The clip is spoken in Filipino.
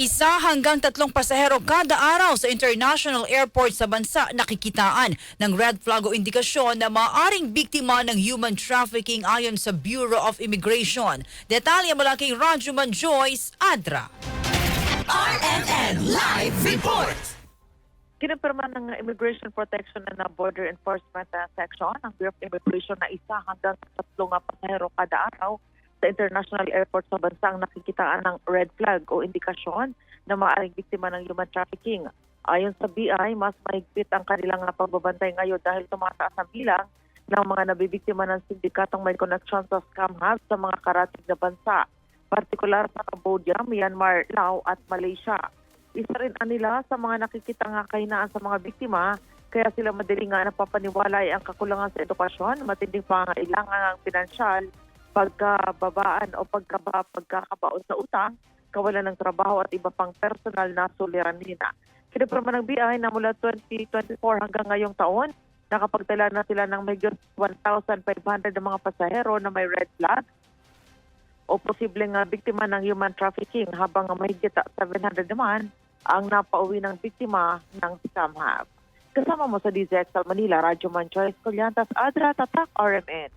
Isa hanggang tatlong pasahero kada araw sa international airport sa bansa nakikitaan ng red flag o indikasyon na maaring biktima ng human trafficking ayon sa Bureau of Immigration. Detalye mula kay Rajuman Joyce Adra. RNN Live Report! Kinumpirma ng Immigration Protection and Border Enforcement Section ng Bureau of Immigration na isa hanggang tatlong pasahero kada araw sa international airport sa bansa ang nakikitaan ng red flag o indikasyon na maaaring biktima ng human trafficking. Ayon sa BI, mas mahigpit ang kanilang pagbabantay ngayon dahil tumataas ang bilang ng mga nabibiktima ng sindikatong may connection sa scam hubs sa mga karating na bansa, partikular sa Cambodia, Myanmar, Laos at Malaysia. Isa rin ang nila sa mga nakikita nga kahinaan sa mga biktima kaya sila madali nga napapaniwala ay ang kakulangan sa edukasyon, matinding pangailangan ng pinansyal, pagkababaan o pagkaba, pagkakabaon sa utang, kawalan ng trabaho at iba pang personal na suliranin. Kinipirma ng BI na mula 2024 hanggang ngayong taon, nakapagtala na sila ng mahigit 1,500 na mga pasahero na may red flag o posibleng uh, biktima ng human trafficking habang mahigit 700 naman ang napauwi ng biktima ng scam hub. Kasama mo sa DZXL Manila, Radyo Man Choice Adra, Tatak, RMN.